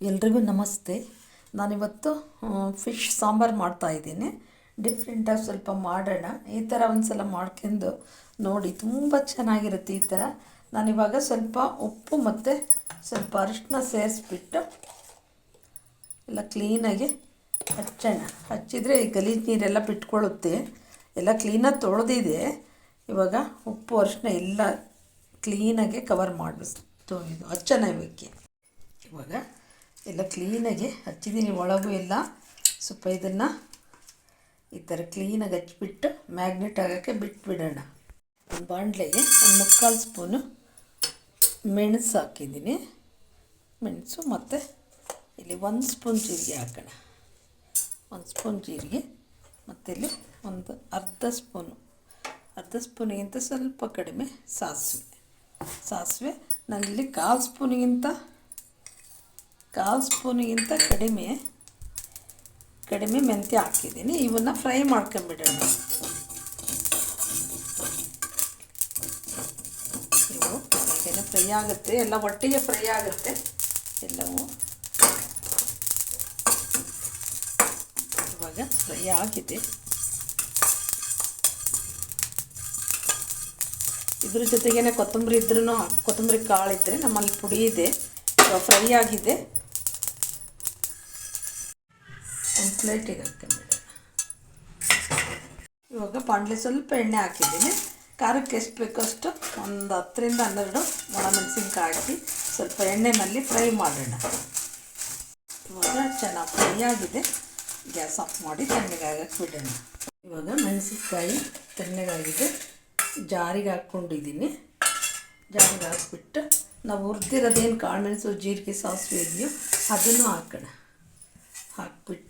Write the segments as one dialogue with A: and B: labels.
A: ಎಲ್ರಿಗೂ ನಮಸ್ತೆ. ನಾನಿವತ್ತು ಫಿಶ್ ಸಾಂಬಾರು ಮಾಡ್ತಾಯಿದ್ದೀನಿ ಡಿಫ್ರೆಂಟಾಗಿ ಸ್ವಲ್ಪ ಮಾಡೋಣ. ಈ ಥರ ಒಂದು ಸಲ ಮಾಡ್ಕೊಂಡು ನೋಡಿ, ತುಂಬ ಚೆನ್ನಾಗಿರುತ್ತೆ ಈ ಥರ ನಾನಿವಾಗ ಸ್ವಲ್ಪ ಉಪ್ಪು ಮತ್ತು ಸ್ವಲ್ಪ ಅರಿಶಿನ ಸೇರಿಸ್ಬಿಟ್ಟು ಎಲ್ಲ ಕ್ಲೀನಾಗಿ ಹಚ್ಚೋಣ. ಹಚ್ಚಿದರೆ ಈ ಗಲೀಜು ನೀರೆಲ್ಲ ಬಿಟ್ಕೊಳ್ಳುತ್ತೆ. ಎಲ್ಲ ಕ್ಲೀನಾಗಿ ತೊಳೆದಿದೆ. ಇವಾಗ ಉಪ್ಪು ಅರಿಶಿನ ಎಲ್ಲ ಕ್ಲೀನಾಗೆ ಕವರ್ ಮಾಡಿಸ್ತು ಇದು ಹಚ್ಚೋಣ ಇವಕ್ಕೆ ಇವಾಗ ಎಲ್ಲ ಕ್ಲೀನಾಗಿ ಹಚ್ಚಿದ್ದೀನಿ, ಒಳಗೂ ಎಲ್ಲ. ಸ್ವಲ್ಪ ಇದನ್ನು ಈ ಥರ ಕ್ಲೀನಾಗಿ ಹಚ್ಚಿಬಿಟ್ಟು ಮ್ಯಾಗ್ನೆಟ್ ಆಗೋಕ್ಕೆ ಬಿಟ್ಬಿಡೋಣ. ಒಂದು ಬಾಂಡ್ಲೆಗೆ ಒಂದು ಮುಕ್ಕಾಲು ಸ್ಪೂನು ಮೆಣಸು ಹಾಕಿದ್ದೀನಿ. ಮೆಣಸು ಮತ್ತು ಇಲ್ಲಿ ಒಂದು ಸ್ಪೂನ್ ಜೀರಿಗೆ ಹಾಕೋಣ. ಒಂದು ಸ್ಪೂನ್ ಜೀರಿಗೆ ಮತ್ತು ಇಲ್ಲಿ ಒಂದು ಅರ್ಧ ಸ್ಪೂನು, ಅರ್ಧ ಸ್ಪೂನಿಗಿಂತ ಸ್ವಲ್ಪ ಕಡಿಮೆ ಸಾಸಿವೆ. ಸಾಸಿವೆ ನಾನಿಲ್ಲಿ ಕಾಲು ಸ್ಪೂನಿಗಿಂತ ಕಾಲು ಸ್ಪೂನಿಗಿಂತ ಕಡಿಮೆ ಕಡಿಮೆ ಮೆಂತ್ಯ ಹಾಕಿದ್ದೀನಿ. ಇವನ್ನು ಫ್ರೈ ಮಾಡ್ಕೊಂಬಿಡೋಣ. ಇವು ಹಾಗೇನೆ ಫ್ರೈ ಆಗುತ್ತೆ. ಎಲ್ಲ ಒಟ್ಟಿಗೆ ಫ್ರೈ ಆಗುತ್ತೆ. ಎಲ್ಲವೂ ಇವಾಗ ಫ್ರೈ ಆಗಿದೆ. ಇದ್ರ ಜೊತೆಗೇನೆ ಕೊತ್ತಂಬರಿ ಇದ್ರೂ ಕೊತ್ತಂಬರಿ ಕಾಳು ಇದ್ದರೆ ನಮ್ಮಲ್ಲಿ ಪುಡಿ ಇದೆ. ಫ್ರೈ ಆಗಿದೆ. ಒಂದು ಪ್ಲೇಟಿಗೆ ಹಾಕ್ಕೊಂಬಿಡೋಣ ಇವಾಗ ಬಾಣಲೆ ಸ್ವಲ್ಪ ಎಣ್ಣೆ ಹಾಕಿದ್ದೀನಿ. ಖಾರಕ್ಕೆ ಎಷ್ಟು ಬೇಕೋ ಅಷ್ಟು ಒಂದು ಹತ್ತರಿಂದ ಹನ್ನೆರಡು ಒಣಮೆಣಸಿನ್ಕಾಯಿ ಹಾಕಿ ಸ್ವಲ್ಪ ಎಣ್ಣೆನಲ್ಲಿ ಫ್ರೈ ಮಾಡೋಣ. ಇವಾಗ ಚೆನ್ನಾಗಿ ಫ್ರೈ ಆಗಿದೆ. ಗ್ಯಾಸ್ ಆಫ್ ಮಾಡಿ ತಣ್ಣಗಾಗಕ್ಕೆ ಬಿಡೋಣ ಇವಾಗ ಮೆಣಸಿನ್ಕಾಯಿ ತಣ್ಣಗಾಗಿದೆ ಜಾರಿಗೆ ಹಾಕ್ಕೊಂಡಿದ್ದೀನಿ. ಜಾರಿಗೆ ಹಾಕ್ಬಿಟ್ಟು ನಾವು ಹುರಿದಿರೋದೇನು ಕಾಳುಮೆಣಸು ಜೀರಿಗೆ, ಸಾಸಿವೆ ಇದೆಯೋ ಅದನ್ನು ಹಾಕೋಣ. ಹಾಕ್ಬಿಟ್ಟು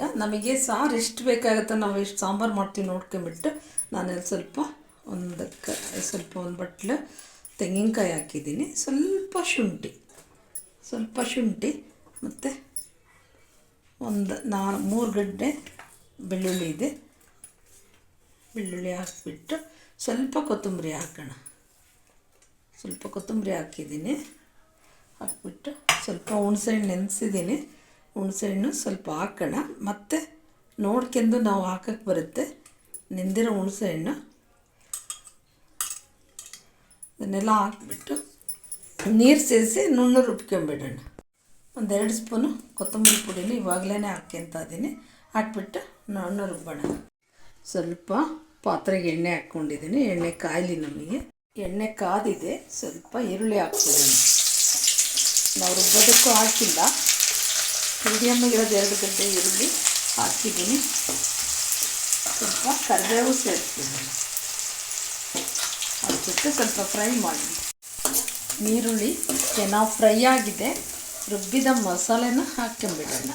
A: ಇವಾಗ ನಮಗೆ ಸಾರು ಎಷ್ಟು ಬೇಕಾಗುತ್ತೆ ನಾವು ಎಷ್ಟು ಸಾಂಬಾರು ಮಾಡ್ತೀವಿ ನೋಡ್ಕೊಂಬಿಟ್ಟು ನಾನು ಸ್ವಲ್ಪ ಒಂದು ಕ ಸ್ವಲ್ಪ ಒಂದು ಬಟ್ಲು ತೆಂಗಿನಕಾಯಿ ಹಾಕಿದ್ದೀನಿ. ಸ್ವಲ್ಪ ಶುಂಠಿ ಸ್ವಲ್ಪ ಶುಂಠಿ ಮತ್ತು ಒಂದು ನಾ ಮೂರು ಗಡ್ಡೆ ಬೆಳ್ಳುಳ್ಳಿ ಇದೆ. ಬೆಳ್ಳುಳ್ಳಿ ಹಾಕಿಬಿಟ್ಟು ಸ್ವಲ್ಪ ಕೊತ್ತಂಬರಿ ಹಾಕೋಣ. ಸ್ವಲ್ಪ ಕೊತ್ತಂಬರಿ ಹಾಕಿದ್ದೀನಿ. ಹಾಕ್ಬಿಟ್ಟು ಸ್ವಲ್ಪ ಹುಣಸೆಹಣ್ಣು ನೆನೆಸಿದ್ದೀನಿ. ಹುಣಸೆಹಣ್ಣು ಸ್ವಲ್ಪ ಹಾಕೋಣ. ಮತ್ತು ನೋಡ್ಕೊಂಡು ನಾವು ಹಾಕಕ್ಕೆ ಬರುತ್ತೆ. ನೆಂದಿರೋ ಹುಣಸೆಹಣ್ಣು ಅದನ್ನೆಲ್ಲ ಹಾಕ್ಬಿಟ್ಟು ನೀರು ಸೇರಿಸಿ ನುಣ್ಣು ರುಬ್ಕೊಂಬಿಡೋಣ. ಒಂದೆರಡು ಸ್ಪೂನು ಕೊತ್ತಂಬರಿ ಪುಡಿನ ಇವಾಗಲೇ ಹಾಕ್ಕೊಂತ ಇದ್ದೀನಿ. ಹಾಕ್ಬಿಟ್ಟು ನುಣ್ಣು ರುಬ್ಬೋಣ. ಸ್ವಲ್ಪ ಪಾತ್ರೆಗೆ ಎಣ್ಣೆ ಹಾಕ್ಕೊಂಡಿದ್ದೀನಿ. ಎಣ್ಣೆ ಕಾಯಲಿ ನಮಗೆ. ಎಣ್ಣೆ ಕಾದಿದೆ. ಸ್ವಲ್ಪ ಈರುಳ್ಳಿ ಹಾಕ್ತಿದ್ದೀನಿ ನಾವು ರುಬ್ಬೋದಕ್ಕೂ ಹಾಕಿಲ್ಲ. ಮೀಡಿಯಮ್ ಇರೋದು ಎರಡು ಗಂಟೆ ಈರುಳ್ಳಿ ಹಾಕಿದ್ದೀನಿ. ಸ್ವಲ್ಪ ಕರಿಬೇವು ಸೇರಿಸ್ತೀನಿ ಜೊತೆ ಸ್ವಲ್ಪ ಫ್ರೈ ಮಾಡಿ. ಈರುಳ್ಳಿ ಚೆನ್ನಾಗಿ ಫ್ರೈ ಆಗಿದೆ. ರುಬ್ಬಿದ ಮಸಾಲೆನ ಹಾಕ್ಕೊಂಬಿಡೋಣ.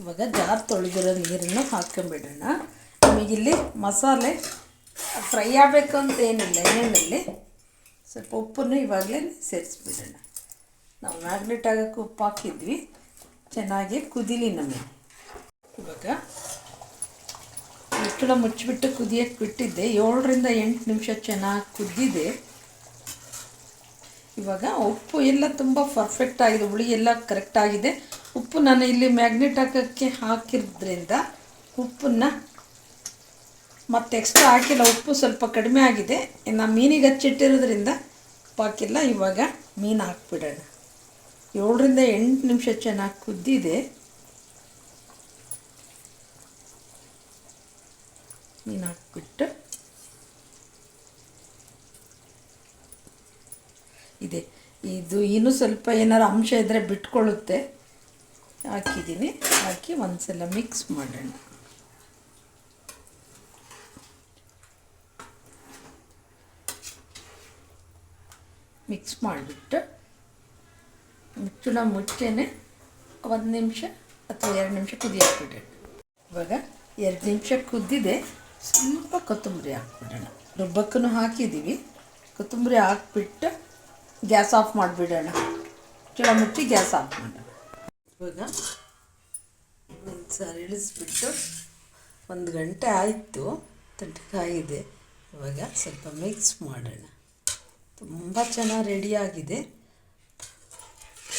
A: ಇವಾಗ ಜಾರ್ ತೊಳೆದಿರೋ ನೀರನ್ನು ಹಾಕ್ಕೊಂಬಿಡೋಣ. ನಮಗಿಲ್ಲಿ ಮಸಾಲೆ ಫ್ರೈ ಆಗಬೇಕು ಅಂತ ಏನಿಲ್ಲ, ಎಣ್ಣೆಯಲ್ಲಿ ಸ್ವಲ್ಪ ಉಪ್ಪನ್ನು ಇವಾಗಲೇ ಸೇರಿಸ್ಬಿಡೋಣ. ನಾವು ಮ್ಯಾಗ್ನೆಟ್ ಆಗೋಕ್ಕೆ ಉಪ್ಪು ಹಾಕಿದ್ವಿ, ಚೆನ್ನಾಗಿ ಕುದೀಲಿ ನಮಗೆ. ಇವಾಗ ಮುಚ್ಚಳ ಮುಚ್ಚಿಬಿಟ್ಟು ಕುದಿಯೋಕ್ಕೆ ಬಿಟ್ಟಿದ್ದೆ, ಏಳರಿಂದ ಎಂಟು ನಿಮಿಷ ಚೆನ್ನಾಗಿ ಕುದ್ದಿದೆ. ಇವಾಗ ಉಪ್ಪು ಎಲ್ಲ ತುಂಬ ಪರ್ಫೆಕ್ಟ್ ಆಗಿದೆ, ಹುಳಿ ಎಲ್ಲ ಕರೆಕ್ಟ್ ಆಗಿದೆ. ಉಪ್ಪು ನಾನು ಇಲ್ಲಿ ಮ್ಯಾಗ್ನೆಟ್ ಹಾಕೋಕ್ಕೆ ಹಾಕಿದ್ರಿಂದ ಉಪ್ಪನ್ನು ಮತ್ತು ಎಕ್ಸ್ಟ್ರಾ ಹಾಕಿಲ್ಲ, ಉಪ್ಪು ಸ್ವಲ್ಪ ಕಡಿಮೆ ಆಗಿದೆ. ಇನ್ನು ಮೀನಿಗೆ ಹಚ್ಚಿಟ್ಟಿರೋದ್ರಿಂದ ಉಪ್ಪಾಕಿಲ್ಲ, ಇವಾಗ ಮೀನು ಹಾಕ್ಬಿಡೋಣ. ಏಳರಿಂದ ಎಂಟು ನಿಮಿಷ ಚೆನ್ನಾಗಿ ಕುದ್ದಿದೆ. ಮೀನು ಹಾಕ್ಬಿಟ್ಟು. ಇದೆ. ಇದು ಇನ್ನೂ ಸ್ವಲ್ಪ ಏನಾರು ಅಂಶ ಇದ್ದರೆ ಬಿಟ್ಕೊಳ್ಳುತ್ತೆ ಹಾಕಿದ್ದೀನಿ. ಹಾಕಿ ಒಂದ್ಸಲ ಮಿಕ್ಸ್ ಮಾಡೋಣ. ಮಿಕ್ಸ್ ಮಾಡಿಬಿಟ್ಟು ಮುಚ್ಚಳ ಮುಚ್ಚೇನೆ ಒಂದು ನಿಮಿಷ ಅಥವಾ ಎರಡು ನಿಮಿಷ ಕುದಿಯಾಕ್ಬಿಡೋಣ ಇವಾಗ ಎರಡು ನಿಮಿಷ ಕುದ್ದಿದೆ, ಸ್ವಲ್ಪ ಕೊತ್ತಂಬರಿ ಹಾಕ್ಬಿಡೋಣ. ರುಬ್ಬಕ್ಕೂ ಹಾಕಿದ್ದೀವಿ ಕೊತ್ತಂಬರಿ ಹಾಕ್ಬಿಟ್ಟು ಗ್ಯಾಸ್ ಆಫ್ ಮಾಡಿಬಿಡೋಣ. ಚೂಳ ಮುಚ್ಚಿ ಗ್ಯಾಸ್ ಆಫ್ ಮಾಡೋಣ. ಇವಾಗ ಒಂದು ಇಳಿಸ್ಬಿಟ್ಟು ಒಂದು ಗಂಟೆ ಆಯಿತು ಇದೆ. ಇವಾಗ ಸ್ವಲ್ಪ ಮಿಕ್ಸ್ ಮಾಡೋಣ. ತುಂಬ ಚೆನ್ನಾಗಿ ರೆಡಿಯಾಗಿದೆ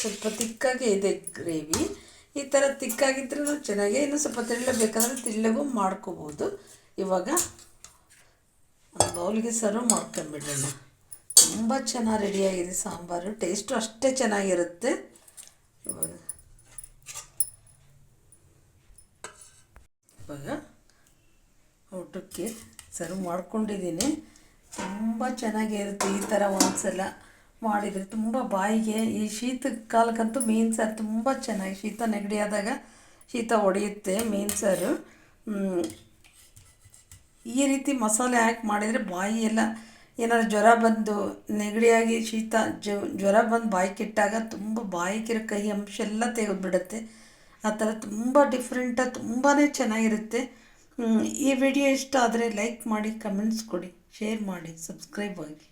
A: ಸ್ವಲ್ಪ ತಿಕ್ಕಾಗೆ ಇದೆ ಗ್ರೇವಿ ಈ ಥರ ತಿಕ್ಕಾಗಿದ್ರೂ ಚೆನ್ನಾಗಿ ಇನ್ನು ಸ್ವಲ್ಪ ತೆಳ್ಳ ಬೇಕಾದರೆ ತೆಳ್ಳಗೂ ಮಾಡ್ಕೋಬೋದು. ಇವಾಗ ಬೌಲ್ಗೆ ಸರ್ವ್ ಮಾಡ್ಕೊಂಬಿಡೋಣ ತುಂಬ ಚೆನ್ನಾಗಿ ರೆಡಿಯಾಗಿದೆ ಸಾಂಬಾರು. ಟೇಸ್ಟು ಅಷ್ಟೇ ಚೆನ್ನಾಗಿರುತ್ತೆ. ಇವಾಗ ಇವಾಗ ಊಟಕ್ಕೆ ಸರ್ವ್ ಮಾಡ್ಕೊಂಡಿದ್ದೀನಿ. ತುಂಬ ಚೆನ್ನಾಗೇ ಇರುತ್ತೆ ಈ ಥರ ಒಂದ್ಸಲ ಮಾಡಿದರೆ. ತುಂಬ ಬಾಯಿಗೆ ಈ ಶೀತ ಕಾಲಕ್ಕಂತೂ ಮೀನು ಸಾರು ತುಂಬ ಚೆನ್ನಾಗಿ ಶೀತ ನೆಗಡಿ ಆದಾಗ ಶೀತ ಹೊಡೆಯುತ್ತೆ ಮೀನು ಸಾರು. ಈ ರೀತಿ ಮಸಾಲೆ ಹಾಕಿ ಮಾಡಿದರೆ ಬಾಯಿ ಎಲ್ಲ ಏನಾದ್ರು ಜ್ವರ ಬಂದು ನೆಗಡಿಯಾಗಿ ಶೀತ ಜ್ವರ ಬಂದು ಬಾಯಿ ಕೆಟ್ಟಾಗ ತುಂಬ ಬಾಯಿಗಿರೋ ಕಹಿ ಅಂಶ ಎಲ್ಲ ತೆಗೆದುಬಿಡುತ್ತೆ ಆ ಥರ ತುಂಬ ಡಿಫ್ರೆಂಟಾಗಿ ತುಂಬಾ ಚೆನ್ನಾಗಿರುತ್ತೆ. ಈ ವಿಡಿಯೋ ಇಷ್ಟ ಆದರೆ ಲೈಕ್ ಮಾಡಿ ಕಮೆಂಟ್ಸ್ ಕೊಡಿ. ಶೇರ್ ಮಾಡಿ ಸಬ್ಸ್ಕ್ರೈಬ್ ಆಗಿ.